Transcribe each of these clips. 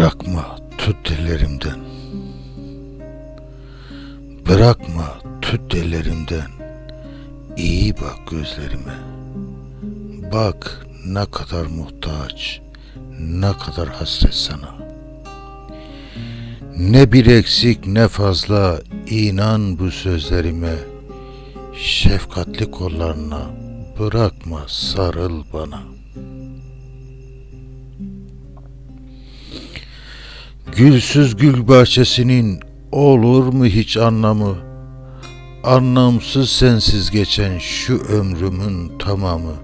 Bırakma, tut ellerimden. Bırakma, tut ellerimden. İyi bak gözlerime. Bak ne kadar muhtaç, ne kadar hasret sana. Ne bir eksik ne fazla inan bu sözlerime. Şefkatli kollarına bırakma sarıl bana. Gülsüz gül bahçesinin olur mu hiç anlamı? Anlamsız sensiz geçen şu ömrümün tamamı.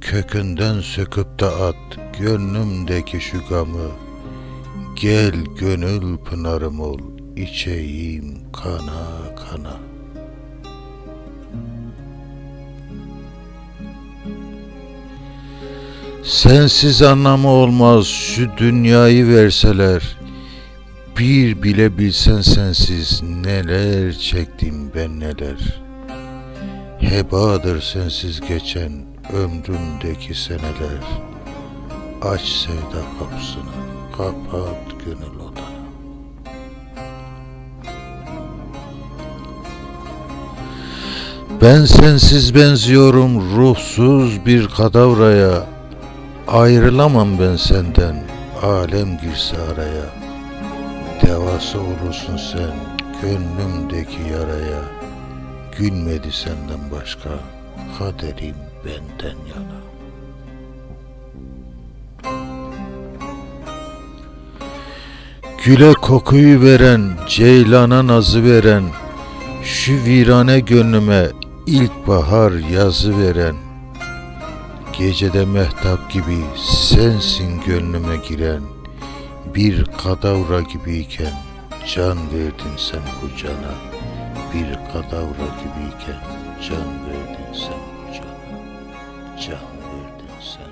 Kökünden söküp de at gönlümdeki şu gamı. Gel gönül pınarım ol, içeyim kana kana. Sensiz anlamı olmaz şu dünyayı verseler. Bir bile bilsen sensiz neler çektim ben neler. Hebadır sensiz geçen ömrümdeki seneler. Aç sevda kapısını, kapat gönül odanı. Ben sensiz benziyorum ruhsuz bir kadavraya. Ayrılamam ben senden, alem girse araya. Devası olursun sen gönlümdeki yaraya. Gülmedi senden başka, kaderim benden yana. Güle kokuyu veren, ceylana nazı veren, şu virane gönlüme ilkbahar yazı veren, Gecede mehtap gibi sensin gönlüme giren, bir kadavra gibiyken can verdin sen bu cana. Bir kadavra gibiyken can verdin sen bu cana. Can verdin sen